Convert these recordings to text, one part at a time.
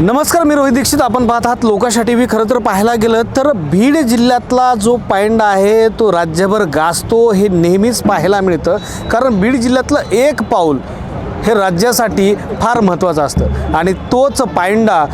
नमस्कार मी रोहित दीक्षित. आपण पाहत आहात लोकाशा टी व्ही खरं तर पाहायला गेलं तर बीड जिल्ह्यातला जो पायंडा आहे तो राज्यभर गाजतो हे नेहमीच पाहायला मिळतं. कारण बीड जिल्ह्यातलं एक पाऊल हे राज्यासाठी फार महत्त्वाचं असतं. आणि तोच पायंडा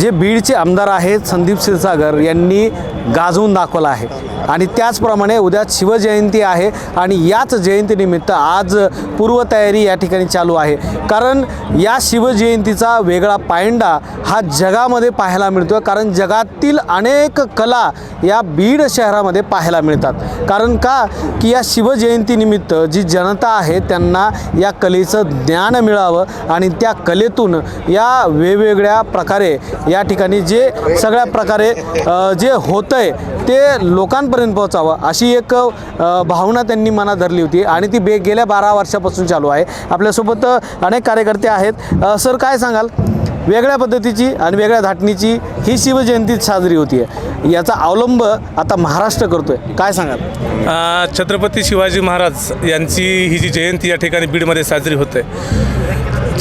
जे बीडचे आमदार आहेत संदीप क्षीरसागर यांनी गाजवून दाखवला आहे. आणि त्याचप्रमाणे उद्या शिवजयंती आहे आणि याच जयंतीनिमित्त आज पूर्वतयारी या ठिकाणी चालू आहे. कारण या शिवजयंतीचा वेगळा पायंडा हा जगामध्ये पाहायला मिळतो कारण जगातील अनेक कला या बीड शहरामध्ये पाहायला मिळतात. कारण का? की या शिवजयंतीनिमित्त जी जनता आहे त्यांना या कलेचं ज्ञान मिळावं आणि त्या कलेतून या वेगवेगळ्या प्रकारे या ठिकाणी जे सगळ्या प्रकारे जे होतं आहे ते लोकांपर्यंत पोहोचावं अशी एक भावना त्यांनी मनात धरली होती आणि ती बे गेल्या बारा वर्षापासून चालू आहे. आपल्यासोबत अनेक कार्यकर्ते आहेत. सर काय सांगाल? वेगळ्या पद्धतीची आणि वेगळ्या धाटणीची ही शिवजयंतीच साजरी होती आहे याचा अवलंब आता महाराष्ट्र करतोय. काय सांगाल? छत्रपती शिवाजी महाराज यांची ही जी जयंती या ठिकाणी बीडमध्ये साजरी होते.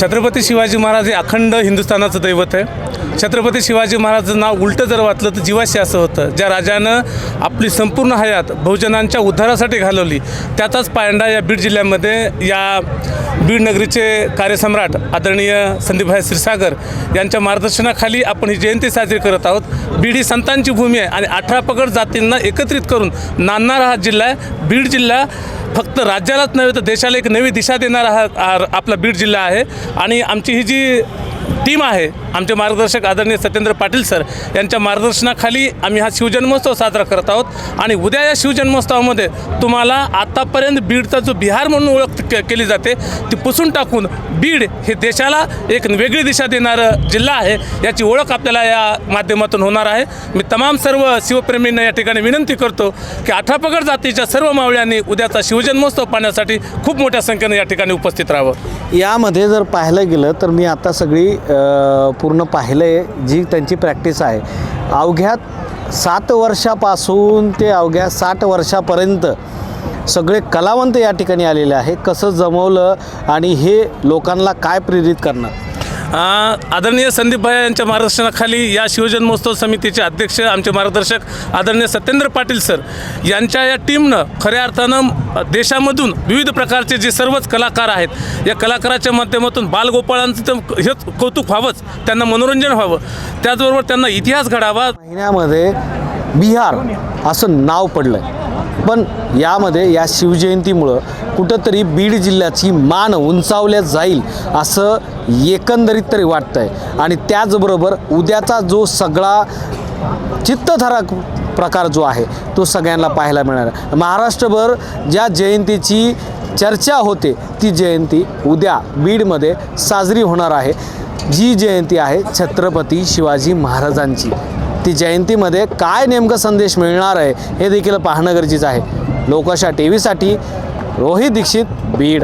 छत्रपती शिवाजी महाराज हे अखंड हिंदुस्थानाचं दैवत आहे. छत्रपती शिवाजी महाराजचं नाव उलटं जर वाचलं तर जीवाशी असं होतं. ज्या राजानं आपली संपूर्ण हयात बहुजनांच्या उद्धारासाठी घालवली त्याचाच पायंडा या बीड जिल्ह्यामध्ये या बीड नगरीचे कार्यसम्राट आदरणीय संदीपभाई क्षीरसागर यांच्या मार्गदर्शनाखाली आपण ही जयंती साजरी करत आहोत. बीड ही संतांची भूमी आहे आणि अठरा पगड जातींना एकत्रित करून नांदणारा हा जिल्हा आहे. बीड जिल्हा फक्त राज्यालाच नव्हे तर देशाला एक नवी दिशा देणारा हा आपला बीड जिल्हा आहे. आणि आमची ही जी टीम आहे. आमचे मार्गदर्शक आदरणीय सत्येंद्र पाटील सर यांच्या मार्गदर्शनाखाली आम्ही हा शिवजन्मोत्सव साजरा करत आहोत. आणि उद्या या शिवजन्मोत्सवामध्ये तुम्हाला आत्तापर्यंत बीडचा जो बिहार म्हणून ओळख के केली जाते ती पुसून टाकून बीड हे देशाला एक वेगळी दिशा देणारं जिल्हा आहे याची ओळख आपल्याला या माध्यमातून होणार आहे. मी तमाम सर्व शिवप्रेमींना या ठिकाणी विनंती करतो की आठापगड जातीच्या सर्व मावळ्यांनी उद्याचा शिवजन्मोत्सव पाहण्यासाठी खूप मोठ्या संख्येने या ठिकाणी उपस्थित राहावं. यामध्ये जर पाहायला गेलं तर मी आता सगळी पूर्ण पाहिलं आहे जी त्यांची प्रॅक्टिस आहे. अवघ्या सात वर्षापासून ते अवघ्या साठ वर्षापर्यंत सगळे कलावंत या ठिकाणी आलेले आहे कसं जमवलं आणि हे लोकांना काय प्रेरित करणार? आदरणीय संदीप भाई यांच्या मार्गदर्शनाखाली या शिवजन्मोत्सव समितीचे अध्यक्ष आमचे मार्गदर्शक आदरणीय सत्येंद्र पाटील सर यांच्या या टीमनं खऱ्या अर्थानं देशामधून विविध प्रकारचे जे सर्वच कलाकार आहेत या कलाकाराच्या माध्यमातून बालगोपाळांचं तर हेच कौतुक व्हावंच त्यांना मनोरंजन व्हावं. त्याचबरोबर त्यांना इतिहास घडावा. महिन्यामध्ये बिहार असं नाव पडलं आहे पण यामध्ये या शिवजयंतीमुळं कुठंतरी बीड जिल्ह्याची मान उंचावल्या जाईल असं एकंदरीत तरी वाटतं आहे आणि त्याचबरोबर उद्याचा जो सगळा चित्तथराक प्रकार जो आहे तो सगळ्यांना पाहायला मिळणार आहे. महाराष्ट्रभर ज्या जयंतीची चर्चा होते ती जयंती उद्या बीडमध्ये साजरी होणार आहे. जी जयंती आहे छत्रपती शिवाजी महाराजांची. ती जयंतीमध्ये काय नेमकं संदेश मिळणार आहे हे देखील पाहणं गरजेचं आहे. लोकशा टी व्हीसाठी रोहित दीक्षित बीड.